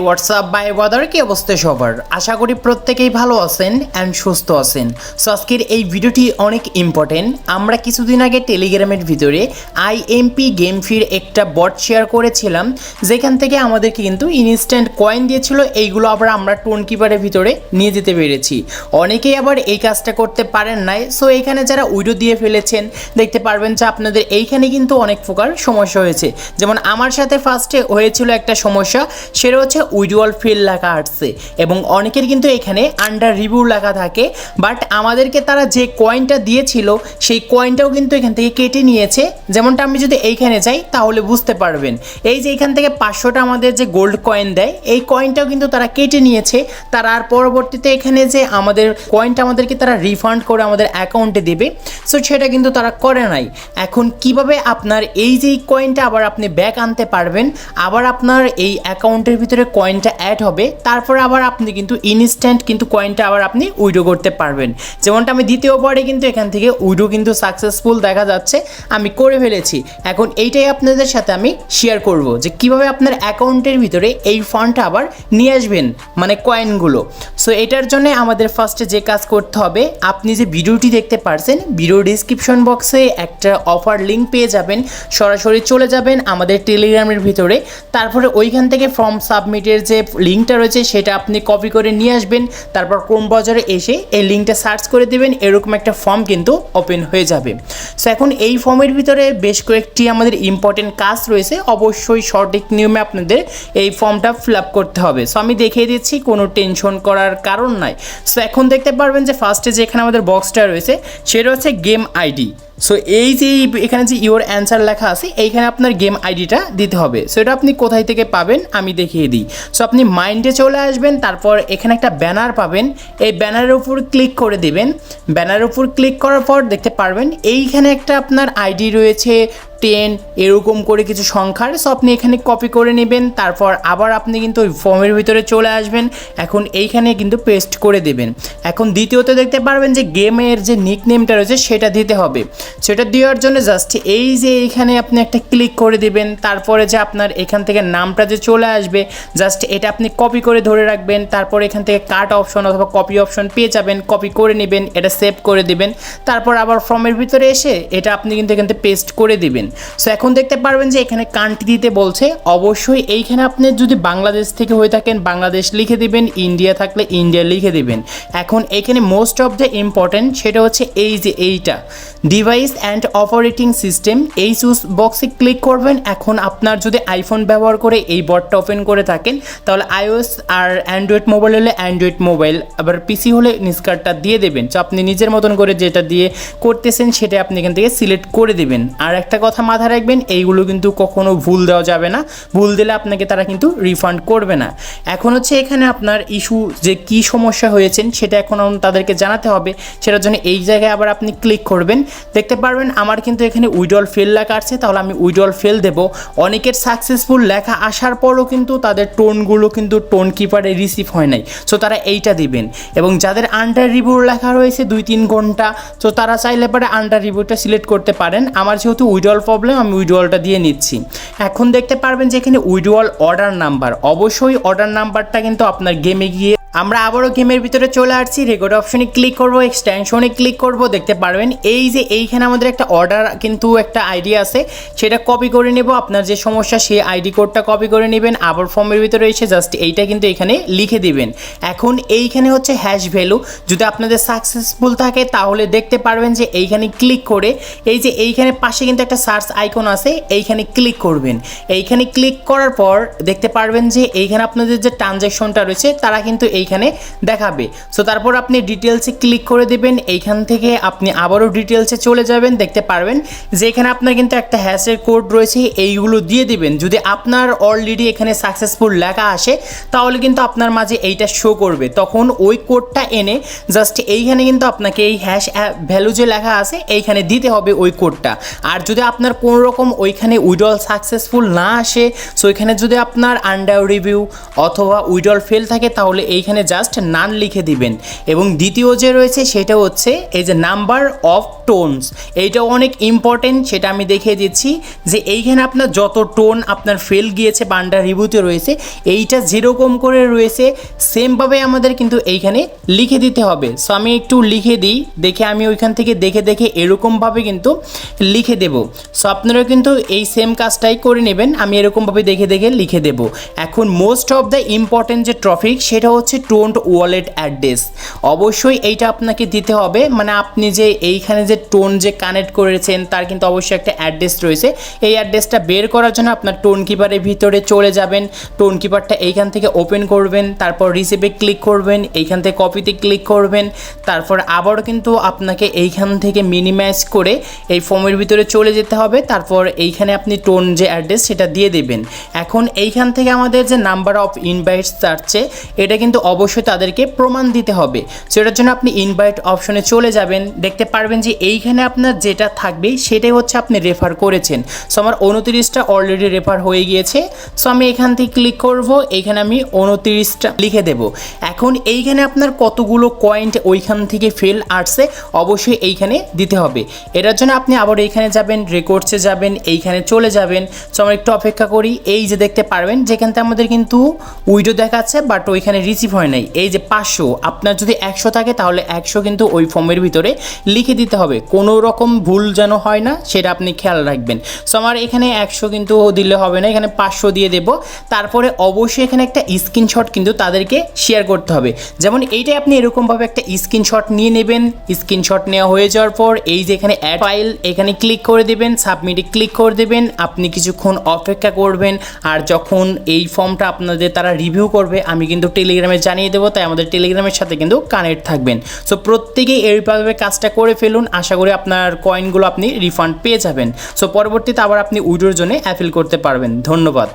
WhatsApp by ওয়াদার কি অবস্থা সবার? আশা করি প্রত্যেকেই ভালো আছেন অ্যান্ড সুস্থ আছেন। সো আজকের এই ভিডিওটি অনেক ইম্পর্টেন্ট আমরা কিছুদিন আগে টেলিগ্রামের ভিতরে আইএমপি গেম ফির একটা বট শেয়ার করেছিলাম। যেখান থেকে আমাদেরকে কিন্তু ইনস্ট্যান্ট কয়েন দিয়েছিল। এইগুলো আবার আমরা টোন কিপারের ভিতরে নিয়ে যেতে পেরেছি। অনেকেই আবার এই কাজটা করতে পারেন নাই। সো এইখানে যারা উইডো দিয়ে ফেলেছেন, দেখতে পারবেন যে আপনাদের এইখানে কিন্তু অনেক প্রকার সমস্যা হয়েছে। যেমন আমার সাথে ফার্স্টে হয়েছিল একটা সমস্যা, সেটা হচ্ছে উইডুয়াল ফিল লেখা আসছে এবং অনেকের কিন্তু এখানে আন্ডার রিভিউ লেখা থাকে বাট আমাদেরকে তারা যে কয়েনটা দিয়েছিল, সেই কয়েনটাও কিন্তু এখান থেকে কেটে নিয়েছে। যেমনটা আমি যদি এইখানে যাই, তাহলে বুঝতে পারবেন। এই যে এখান থেকে পাঁচশোটা আমাদের যে গোল্ড কয়েন দেয়, এই কয়েনটাও কিন্তু তারা কেটে নিয়েছে। তারা আর পরবর্তীতে এখানে যে আমাদের কয়েনটা আমাদেরকে তারা রিফান্ড করে আমাদের অ্যাকাউন্টে দেবে সো সেটা কিন্তু তারা করে নাই। এখন কীভাবে আপনার এই যে কয়েনটা আবার আপনি ব্যাক আনতে পারবেন, আবার আপনার এই অ্যাকাউন্টের ভিতরে কয়েনটা অ্যাড হবে, তারপরে আবার আপনি কিন্তু ইনস্ট্যান্ট কিন্তু কয়েনটা আবার আপনি উইডো করতে পারবেন। যেমনটা আমি দ্বিতীয় পরে কিন্তু এখান থেকে উইডো কিন্তু সাকসেসফুল দেখা যাচ্ছে, আমি করে ফেলেছি। এখন এইটাই আপনাদের সাথে আমি শেয়ার করব যে কীভাবে আপনার অ্যাকাউন্টের ভিতরে এই ফান্ডটা আবার নিয়ে আসবেন মানে কয়েনগুলো সো এটার জন্য আমাদের ফার্স্টে যে কাজ করতে হবে, আপনি যে ভিডিওটি দেখতে পারছেন ভিডিও ডিসক্রিপশন বক্সে একটা অফার লিঙ্ক পেয়ে যাবেন, সরাসরি চলে যাবেন আমাদের টেলিগ্রামের ভিতরে। তারপরে ওইখান থেকে ফর্ম সাবমিটের যে লিঙ্কটা রয়েছে সেটা আপনি কপি করে নিয়ে আসবেন। তারপর ক্রোম বাজারে এসে এই লিঙ্কটা সার্চ করে দেবেন, এরকম একটা ফর্ম কিন্তু ওপেন হয়ে যাবে। সো এখন এই ফর্মের ভিতরে বেশ কয়েকটি আমাদের ইম্পর্টেন্ট কাজ রয়েছে। অবশ্যই সঠিক নিয়মে আপনাদের এই ফর্মটা ফিল আপ করতে হবে। সো আমি দেখিয়ে দিচ্ছি, কোনো টেনশন করার কারণ নাই। সো এখন দেখতে পারবেন যে ফার্স্টে যেখানে আমাদের বক্সটা রয়েছে সেটা হচ্ছে গেম আইডি সো এই যে এখানে যে ইওর অ্যান্সার লেখা আছে, এইখানে আপনার গেম আইডিটা দিতে হবে। সো এটা আপনি কোথায় থেকে পাবেন, আমি দেখিয়ে দিই। সো আপনি মাইন্ডে চলে আসবেন, তারপর এখানে একটা ব্যানার পাবেন। এই ব্যানারের উপর ক্লিক করে দেবেন। ব্যানারের উপর ক্লিক করার পর দেখতে পারবেন, এইখানে একটা আপনার আইডি রয়েছে টেন এরকম করে কিছু সংখ্যার সো আপনি এখানে কপি করে নেবেন। তারপর আবার আপনি কিন্তু ওই ফর্মের ভিতরে চলে আসবেন। এখন এইখানে কিন্তু পেস্ট করে দেবেন। এখন দ্বিতীয়ত দেখতে পারবেন যে গেমের যে নিক নেমটা রয়েছে সেটা দিতে হবে। সেটা দেওয়ার জন্য জাস্ট এই যে এইখানে আপনি একটা ক্লিক করে দেবেন। তারপরে যে আপনার এখান থেকে নামটা যে চলে আসবে জাস্ট এটা আপনি কপি করে ধরে রাখবেন। তারপর এখান থেকে কাট অপশন অথবা কপি অপশন পেয়ে যাবেন। কপি করে নেবেন, এটা সেভ করে দিবেন। তারপর আবার ফর্মের ভিতরে এসে এটা আপনি কিন্তু এখান থেকে পেস্ট করে দিবেন। সো এখন দেখতে পারবেন যে এখানে কান্ট্রি দিতে বলছে, অবশ্যই এইখানে আপনি যদি বাংলাদেশ থেকে হয়ে থাকেন, বাংলাদেশ লিখে দিবেন ইন্ডিয়া থাকলে ইন্ডিয়া লিখে দিবেন। এখন এখানে মোস্ট অফ দ্য ইম্পর্ট্যান্ট সেটা হচ্ছে এই যে এইটা। ডিভাইস অ্যান্ড অপারেটিং সিস্টেম এই চুজ বক্সে ক্লিক করবেন। এখন আপনার যদি আইফোন ব্যবহার করে এই বটটা ওপেন করে থাকেন, তাহলে আইওএস আর অ্যান্ড্রয়েড মোবাইল হলে অ্যান্ড্রয়েড মোবাইল আবার পিসি হলে নিস্কার্টটা দিয়ে দেবেন। তো আপনি নিজের মতন করে যেটা দিয়ে করতেছেন, সেটা আপনি এখান থেকে সিলেক্ট করে দেবেন। আর একটা কথা মাথায় রাখবেন, এইগুলো কিন্তু কখনো ভুল দেওয়া যাবে না। ভুল দিলে আপনাকে তারা কিন্তু রিফান্ড করবে না। এখন হচ্ছে এখানে আপনার ইস্যু যে কি সমস্যা হয়েছেন, সেটা এখন তাদেরকে জানাতে হবে। সেটার জন্য এই জায়গায় আবার আপনি ক্লিক করবেন। দেখতে পারবেন আমার কিন্তু এখানে উইডল ফেল লেখা আছে, তাহলে আমি উইডল ফেল দেব। অনেকের সাকসেসফুল লেখা আসার পরও কিন্তু তাদের টোনগুলো কিন্তু টোন কিপারে রিসিভ হয় নাই। সো তারা এইটা দিবেন। এবং যাদের আন্ডার রিভিউ লেখা রয়েছে দুই তিন ঘণ্টা, তো তারা চাইলে পরে আন্ডার রিভিউটা সিলেক্ট করতে পারেন। আমার যেহেতু উইডল প্রবলেম আমি উইড্রোয়ালটা দিয়ে নিচ্ছি। এখন দেখতে পারবেন যে এখানে উইড্রোয়াল অর্ডার নাম্বার অবশ্যই অর্ডার নাম্বারটা কিন্তু আপনার গেমে গিয়ে আমরা আবারও গেমের ভিতরে চলে আসছি। রেকর্ড অপশনে ক্লিক করব এক্সটেনশনে ক্লিক করব, দেখতে পারবেন। এই যে এইখানে আমাদের একটা অর্ডার কিন্তু একটা আইডি আছে, সেটা কপি করে নেব। আপনার যে সমস্যা, সেই আইডি কোডটা কপি করে নেবেন। আবার ফর্মের ভিতরে এসে জাস্ট এইটা কিন্তু এখানে লিখে দিবেন। এখন এইখানে হচ্ছে হ্যাশ ভ্যালু যদি আপনাদের সাকসেসফুল থাকে, তাহলে দেখতে পারবেন যে এইখানে ক্লিক করে, এই যে এইখানে পাশে কিন্তু একটা সার্চ আইকন আছে, এইখানে ক্লিক করবেন। এইখানে ক্লিক করার পর দেখতে পারবেন যে এইখানে আপনাদের যে ট্রানজ্যাকশনটা রয়েছে, তারা কিন্তু এইখানে দেখাবে। সো তারপর আপনি ডিটেলসে ক্লিক করে দেবেন। এইখান থেকে আপনি আবারও ডিটেলসে চলে যাবেন, দেখতে পারবেন যে এখানে আপনার কিন্তু একটা হ্যাশের কোড রয়েছে, এইগুলো দিয়ে দিবেন। যদি আপনার অলরেডি এখানে সাকসেসফুল লেখা আসে, তাহলে কিন্তু আপনার মাঝে এইটা শো করবে। তখন ওই কোডটা এনে জাস্ট এইখানে কিন্তু আপনাকে এই হ্যাশ ভ্যালু যে লেখা আছে, এইখানে দিতে হবে ওই কোডটা আর যদি আপনার কোনো রকম ওইখানে উইডল সাকসেসফুল না আসে সো এখানে যদি আপনার আন্ডার রিভিউ অথবা উইডল ফেল থাকে, তাহলে এইখানে এইখানে জাস্ট নান লিখে দিবেন। এবং দ্বিতীয় যে রয়েছে সেটা হচ্ছে এই যে নাম্বার অফ টোনস এইটাও অনেক ইম্পর্টেন্ট সেটা আমি দেখিয়ে দিচ্ছি যে এইখানে আপনার যত টোন আপনার ফেল গিয়েছে বান্ডার রিভিউতে রয়েছে, এইটা যেরকম করে রয়েছে সেমভাবে আমাদের কিন্তু এইখানে লিখে দিতে হবে। সো আমি একটু লিখে দিই, দেখে আমি ওইখান থেকে দেখে দেখে এরকমভাবে কিন্তু লিখে দেব। সো আপনারা কিন্তু এই সেম কাজটাই করে নেবেন, আমি এরকমভাবে দেখে দেখে লিখে দেব। এখন মোস্ট অফ দ্য ইম্পর্টেন্ট যে ট্রফিক সেটা হচ্ছে টোন্ট ওয়ালেট অ্যাড্রেস অবশ্যই এইটা আপনাকে দিতে হবে। মানে আপনি যে এইখানে যে টোন যে কানেক্ট করেছেন, তার কিন্তু অবশ্যই একটা অ্যাড্রেস রয়েছে। এই অ্যাড্রেসটা বের করার জন্য আপনার টোন কিপারের ভিতরে চলে যাবেন। টোন কিপারটা এইখান থেকে ওপেন করবেন, তারপর রিসিভে ক্লিক করবেন, এইখান থেকে কপিতে ক্লিক করবেন, তারপর আবারও কিন্তু আপনাকে এইখান থেকে মিনিমাইজ করে এই ফর্মের ভিতরে চলে যেতে হবে। তারপর এইখানে আপনি টোন যে অ্যাড্রেস সেটা দিয়ে দেবেন। এখন এইখান থেকে আমাদের যে নাম্বার অফ ইনভাইটস চাচ্ছে এটা কিন্তু অবশ্যই তাদেরকে প্রমাণ দিতে হবে। সেটার জন্য আপনি ইনভাইট অপশনে চলে যাবেন। দেখতে পারবেন যে এইখানে আপনার যেটা থাকবে, সেটাই হচ্ছে আপনি রেফার করেছেন। সো আমার উনত্রিশটা অলরেডি রেফার হয়ে গিয়েছে। সো আমি এখান থেকে ক্লিক করব। এইখানে আমি উনত্রিশটা লিখে দেব। এখন এইখানে আপনার কতগুলো কয়েন্ট ওইখান থেকে ফেল আসছে, অবশ্যই এইখানে দিতে হবে। এটার জন্য আপনি আবার এইখানে যাবেন রেকর্ডসে যাবেন, এইখানে চলে যাবেন। সো আমরা একটু অপেক্ষা করি। এই যে দেখতে পারবেন, যেখান থেকে আমাদের কিন্তু উইডো দেখাচ্ছে বাট ওইখানে রিসিভ হয় নাই। এই যে পাঁচশো, আপনার যদি একশো থাকে তাহলে একশো কিন্তু ওই ফর্মের ভিতরে লিখে দিতে হবে। কোনো রকম ভুল যেন হয় না, সেটা আপনি খেয়াল রাখবেন। সো আমার এখানে একশো কিন্তু দিলে হবে না, এখানে পাঁচশো দিয়ে দেব। তারপরে অবশ্যই এখানে একটা স্ক্রিনশট কিন্তু তাদেরকে শেয়ার করতে হবে। যেমন এইটাই আপনি এরকমভাবে একটা স্ক্রিনশট নিয়ে নেবেন। স্ক্রিনশট নেওয়া হয়ে যাওয়ার পর এই যে এখানে অ্যাড ফাইল এখানে ক্লিক করে দেবেন সাবমিটে ক্লিক করে দেবেন। আপনি কিছুক্ষণ অপেক্ষা করবেন। আর যখন এই ফর্মটা আপনাদের তারা রিভিউ করবে, আমি কিন্তু টেলিগ্রামে জানিয়ে দেবো, তাই আমাদের টেলিগ্রামের সাথে কিন্তু কানেক্ট থাকবেন। সো প্রত্যেকেই এইভাবে কাজটা করে ফেলুন, আশা করি আপনার কয়েনগুলো আপনি রিফান্ড পেয়ে যাবেন। সো পরবর্তীতে আবার আপনি উইডোর জন্য অ্যাপিল করতে পারবেন। ধন্যবাদ।